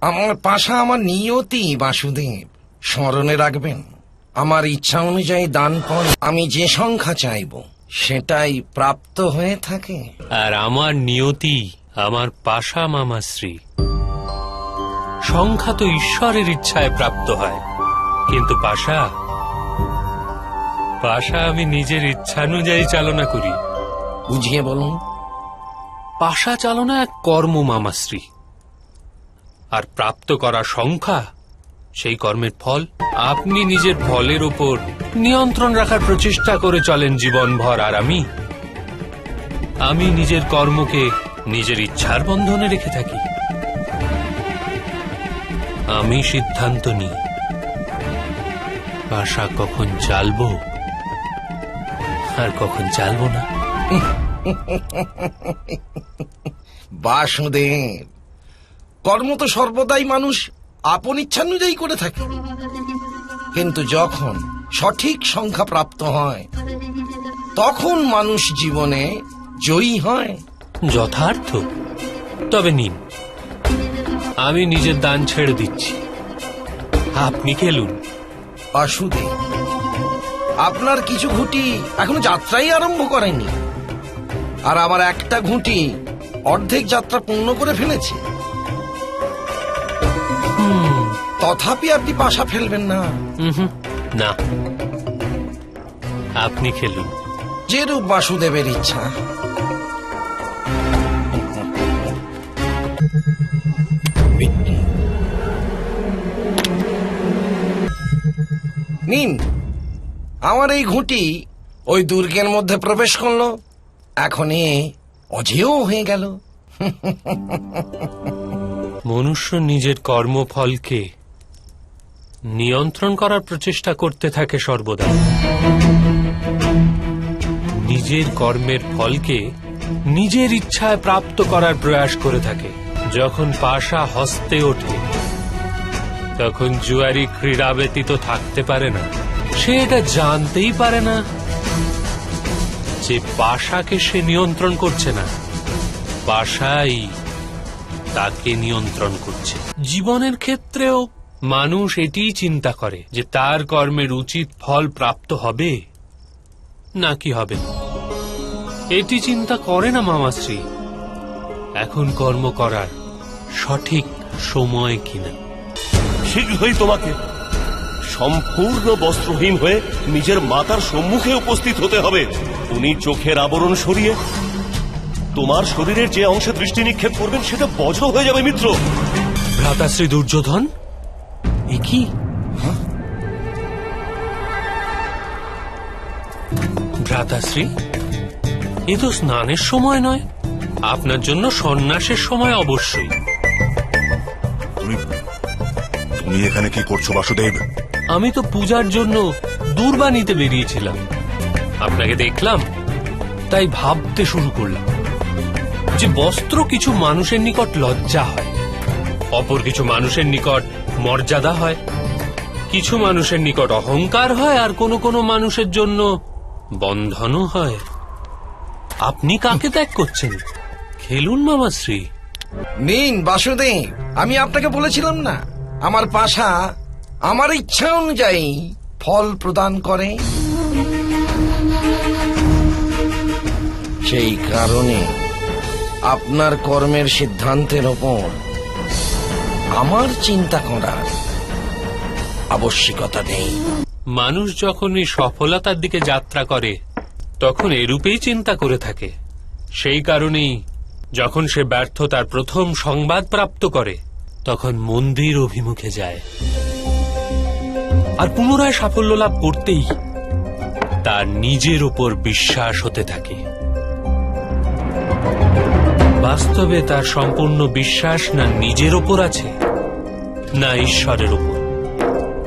আমার পাশা আমার নিয়তি বাসুদেব। স্মরণে রাখবেন আমার ইচ্ছা অনুযায়ী দান পণ আমি যে সংখ্যা চাইব সেটাই প্রাপ্ত হয়ে থাকে। আর আমার নিয়তি আমার পাশা মামাশ্রী সংখ্যা তো ঈশ্বরের ইচ্ছায় প্রাপ্ত হয় কিন্তু পাশা পাশা আমি নিজের ইচ্ছানুযায়ী চালনা করি। বুঝিয়ে বলুন। পাশা চালনা এক কর্ম মামাশ্রী আর প্রাপ্ত করা সংখ্যা, সেই কর্মের ফল আপনি নিজের ফলের ওপর নিয়ন্ত্রণ রাখার প্রচেষ্টা করে চলেন জীবনভর। আর আমি আমি নিজের কর্মকে নিজের ইচ্ছার বন্ধনে রেখে থাকি। আমি সিদ্ধান্ত নিই পাশা কখন চালবো আর কখন চালবো না। বাসুদেব কর্ম তো সর্বদাই মানুষ আপন ইচ্ছানুযায়ী করে থাকে। কিন্তু যখন সঠিক সংখ্যা প্রাপ্ত হয় তখন মানুষ জীবনে জয়ী হয়। যথার্থ। তবে নিন আমি নিজের দান ছেড়ে দিচ্ছি। আপনি খেলুন। বাসুদেব আপনার কিছু ঘুঁটি এখনও যাত্রাই আরম্ভ করেনি আর আমার একটা ঘুঁটি অর্ধেক যাত্রা পূর্ণ করে ফেলেছে। তথাপি আপনি পাশা ফেলবেন না। না। আপনি খেলুন। যেরূপ বাসুদেবের ইচ্ছা। নিন আমার এই ঘুঁটি ওই দুর্গের মধ্যে প্রবেশ করল এখন এ অজেয় হয়ে গেল। মনুষ্য নিজের কর্মফলকে নিয়ন্ত্রণ করার প্রচেষ্টা করতে থাকে সর্বদা। নিজের কর্মের ফলকে নিজের ইচ্ছায় প্রাপ্ত করার প্রয়াস করে থাকে। যখন পাশা হস্তে ওঠে, তখন জুয়ারি ক্রীড়া ব্যতীত থাকতে পারে না। সে এটা জানতেই পারে না যে পাশাকে সে নিয়ন্ত্রণ করছে না। পাশাই তাকে নিয়ন্ত্রণ করছে। জীবনের ক্ষেত্রেও মানুষ এটিই চিন্তা করে যে তার কর্মের উচিত ফল প্রাপ্ত হবে নাকি হবে। এটি চিন্তা করে না মামাশ্রী এখন কর্ম করার সঠিক সময় কিনা। শীঘ্রই তোমাকে সম্পূর্ণ বস্ত্রহীন হয়ে নিজের মাতার সম্মুখে উপস্থিত হতে হবে। উনি চোখের আবরণ সরিয়ে তোমার শরীরের যে অংশে দৃষ্টি নিক্ষেপ করবেন সেটা বজ্র হয়ে যাবে মিত্র। ভ্রাতাশ্রী দুর্যোধন? এ কি? ভ্রাতাশ্রী এ তো স্নানের সময় নয়। আপনার জন্য সন্ন্যাসের সময় অবশ্যই। তুমি তুমি এখানে কি করছ বাসুদেব? আমি তো পূজার জন্য দূর্বা নিতে বেরিয়েছিলাম। আপনাকে দেখলাম তাই ভাবতে শুরু করলাম। যে বস্ত্র কিছু মানুষের নিকট লজ্জা হয়, অপর কিছু মানুষের নিকট মর্যাদা হয়, কিছু মানুষের নিকট অহংকার হয়, আর কোনো কোনো মানুষের জন্য বন্ধনও হয়। আপনি কাকে ত্যাগ করছেন? খেলুন মামাশ্রী নিন, বাসুদেব, আমি আপনাকে বলেছিলাম না, আমার পাশা আমার ইচ্ছা অনুযায়ী ফল প্রদান করে। সেই কারণে আপনার কর্মের সিদ্ধান্তের ওপর আমার চিন্তা করার আবশ্যকতা নেই। মানুষ যখনই সফলতার দিকে যাত্রা করে, তখন এরূপেই চিন্তা করে থাকে। সেই কারণেই যখন সে ব্যর্থতার প্রথম সংবাদ প্রাপ্ত করে, তখন মন্দির অভিমুখে যায়। আর পুনরায় সাফল্য লাভ করতেই তার নিজের ওপর বিশ্বাস হতে থাকে। বাস্তবে তার সম্পূর্ণ বিশ্বাস না নিজের ওপর আছে, না ঈশ্বরের ওপর।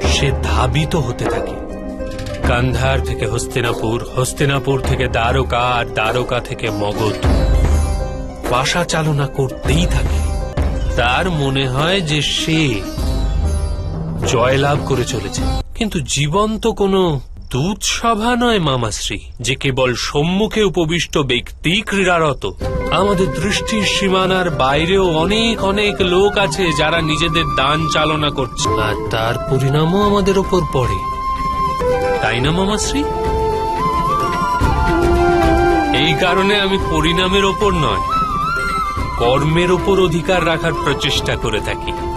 সে ধাবিত হতে থাকে। কান্ধার থেকে হস্তিনাপুর হস্তিনাপুর থেকে দ্বারকা আর দ্বারকা থেকে মগধ। বাসা চালনা করতেই থাকে। তার মনে হয় যে সে জয়লাভ করে চলেছে। কিন্তু জীবন তো কোনো দুধ সভা নয়, মামাশ্রী, যে কেবল সম্মুখে উপবিষ্ট ব্যক্তি ক্রীড়ারত। আমাদের দৃষ্টির সীমানার বাইরেও অনেক অনেক লোক আছে যারা নিজেদের দান চালনা করছে। আর তার পরিণামও আমাদের ওপর পড়ে। তাই না, মামাশ্রী? এই কারণে আমি পরিণামের ওপর নয়, কর্মের ওপর অধিকার রাখার প্রচেষ্টা করে থাকি।